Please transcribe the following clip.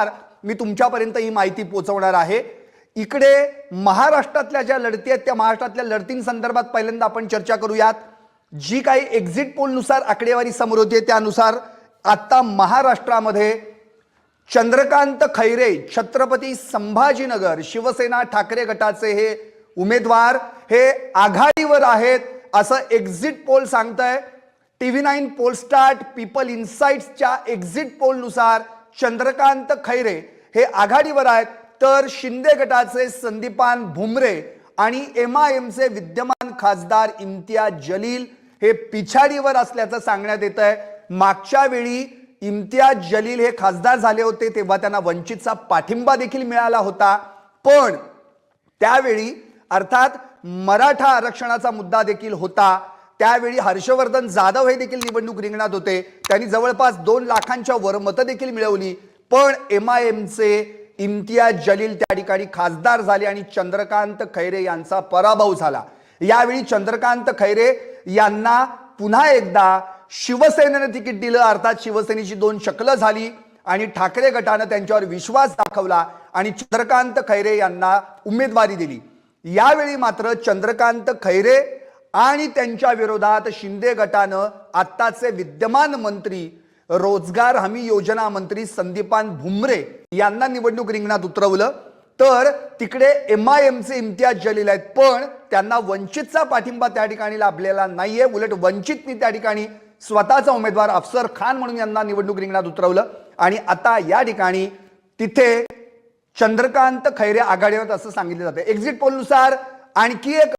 पोलनुसार मी तुमच्यापर्यंत ही माहिती पोहोचवणार आहे. इकडे महाराष्ट्रातल्या ज्या लढती आहेत त्या महाराष्ट्रातल्या लढतींसंदर्भात पहिल्यांदा आपण चर्चा करूयात. जी काही एक्झिट पोलनुसार आकडेवारी समोर होती त्यानुसार आता महाराष्ट्रामध्ये चंद्रकांत खैरे छत्रपती संभाजीनगर शिवसेना ठाकरे गटाचे हे उमेदवार हे आघाडीवर आहेत असं एक्झिट पोल सांगतंय. टीव्ही नाईन पोलस्टार्ट पीपल इन्साइट्सच्या एक्झिट पोलनुसार चंद्रकांत खैरे हे आघाडीवर आहेत तर शिंदे गटाचे संदीपान भुमरे आणि एम आय एमचे विद्यमान खासदार इम्तियाज जलील हे पिछाडीवर असल्याचं सांगण्यात येत आहे मागच्या वेळी इम्तियाज जलील हे खासदार झाले होते तेव्हा त्यांना वंचितचा पाठिंबा देखील मिळाला होता. पण त्यावेळी अर्थात मराठा आरक्षणाचा मुद्दा देखील होता. त्यावेळी हर्षवर्धन जाधव हे देखील निवडणूक रिंगणात होते. त्यांनी जवळपास दोन लाखांच्या वर मतं देखील मिळवली. पण एम आय एमचे इम्तियाज जलील त्या ठिकाणी खासदार झाले आणि चंद्रकांत खैरे यांचा पराभव झाला. यावेळी चंद्रकांत खैरे यांना पुन्हा एकदा शिवसेनेनं तिकीट दिलं. अर्थात शिवसेनेची दोन शकलं झाली आणि ठाकरे गटानं त्यांच्यावर विश्वास दाखवला आणि चंद्रकांत खैरे यांना उमेदवारी दिली. यावेळी मात्र चंद्रकांत खैरे आणि त्यांच्या विरोधात शिंदे गटानं आत्ताचे विद्यमान मंत्री रोजगार हमी योजना मंत्री संदीपान भुमरे यांना निवडणूक रिंगणात उतरवलं. तर तिकडे एम आय एमचे इम्तियाज जलील आहेत पण त्यांना वंचितचा पाठिंबा त्या ठिकाणी लाभलेला नाहीये. उलट वंचितनी त्या ठिकाणी स्वतःचा उमेदवार अफसर खान म्हणून यांना निवडणूक रिंगणात उतरवलं. आणि आता या ठिकाणी तिथे चंद्रकांत खैरे आघाडीवर असं सांगितलं जातं एक्झिट पोलनुसार आणखी एक